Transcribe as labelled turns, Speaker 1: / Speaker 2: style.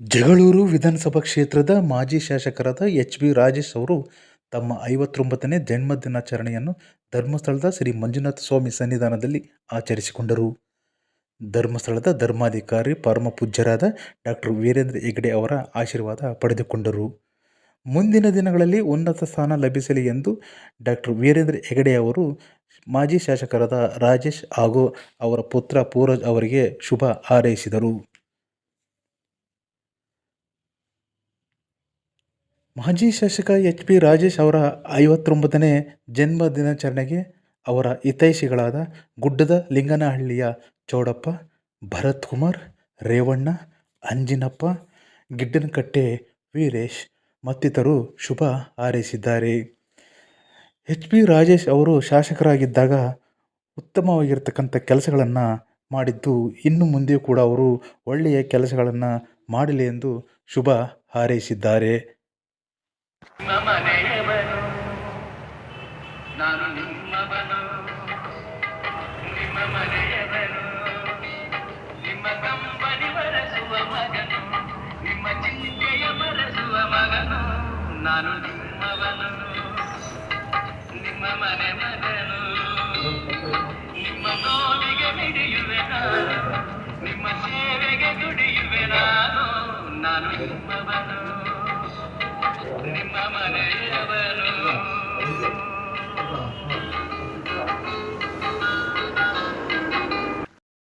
Speaker 1: ಜಗಳೂರು ವಿಧಾನಸಭಾ ಕ್ಷೇತ್ರದ ಮಾಜಿ ಶಾಸಕರಾದ ಎಚ್ ಬಿ ರಾಜೇಶ್ ಅವರು ತಮ್ಮ ಐವತ್ತೊಂಬತ್ತನೇ ಜನ್ಮ ದಿನಾಚರಣೆಯನ್ನು ಧರ್ಮಸ್ಥಳದ ಶ್ರೀ ಮಂಜುನಾಥ ಸ್ವಾಮಿ ಸನ್ನಿಧಾನದಲ್ಲಿ ಆಚರಿಸಿಕೊಂಡರು. ಧರ್ಮಸ್ಥಳದ ಧರ್ಮಾಧಿಕಾರಿ, ಪರಮ ಪೂಜ್ಯರಾದ ಡಾಕ್ಟರ್ ವೀರೇಂದ್ರ ಹೆಗ್ಡೆ ಅವರ ಆಶೀರ್ವಾದ ಪಡೆದುಕೊಂಡರು. ಮುಂದಿನ ದಿನಗಳಲ್ಲಿ ಉನ್ನತ ಸ್ಥಾನ ಲಭಿಸಲಿ ಎಂದು ಡಾಕ್ಟರ್ ವೀರೇಂದ್ರ ಹೆಗ್ಡೆ ಅವರು ಮಾಜಿ ಶಾಸಕರಾದ ರಾಜೇಶ್ ಹಾಗೂ ಅವರ ಪುತ್ರ ಪೂರಜ್ ಅವರಿಗೆ ಶುಭ ಹಾರೈಸಿದರು. ಮಾಜಿ ಶಾಸಕ ಎಚ್ ಪಿ ರಾಜೇಶ್ ಅವರ ಐವತ್ತೊಂಬತ್ತನೇ ಜನ್ಮ ದಿನಾಚರಣೆಗೆ ಅವರ ಹಿತೈಷಿಗಳಾದ ಗುಡ್ಡದ ಲಿಂಗನಹಳ್ಳಿಯ ಚೌಡಪ್ಪ ಭರತ್ ಕುಮಾರ್ ರೇವಣ್ಣ, ಅಂಜಿನಪ್ಪ, ಗಿಡ್ಡನಕಟ್ಟೆ ವೀರೇಶ್ ಮತ್ತಿತರರು ಶುಭ ಹಾರೈಸಿದ್ದಾರೆ. ಎಚ್ ಪಿ ರಾಜೇಶ್ ಅವರು ಶಾಸಕರಾಗಿದ್ದಾಗ ಉತ್ತಮವಾಗಿರ್ತಕ್ಕಂಥ ಕೆಲಸಗಳನ್ನು ಮಾಡಿದ್ದು ಇನ್ನು ಮುಂದೆಯೂ ಕೂಡ ಅವರು ಒಳ್ಳೆಯ ಕೆಲಸಗಳನ್ನು ಮಾಡಲಿ ಎಂದು ಶುಭ ಹಾರೈಸಿದ್ದಾರೆ.
Speaker 2: ಮನೆಯವನು ನಾನು ನಿಮ್ಮವನು. ನಿಮ್ಮ ನಿಮ್ಮ ಕಂಬನಿ ಬರೆಸುವ ನಿಮ್ಮ ಚಿಂತೆಯ ಮಗನು. ನಾನು ನಿಮ್ಮವನು. ನಿಮ್ಮ ಮನೆ ಮಗನು. ನಿಮ್ಮ ನೋವಿಗೆ ಮಿಡಿಯುವೆ ನಾನು ನಿಮ್ಮ ಸೇವೆಗೆ ದುಡಿಯುವೆ ನಾನು ನಾನು ನಿಮ್ಮವನು. ನಿಮ್ಮ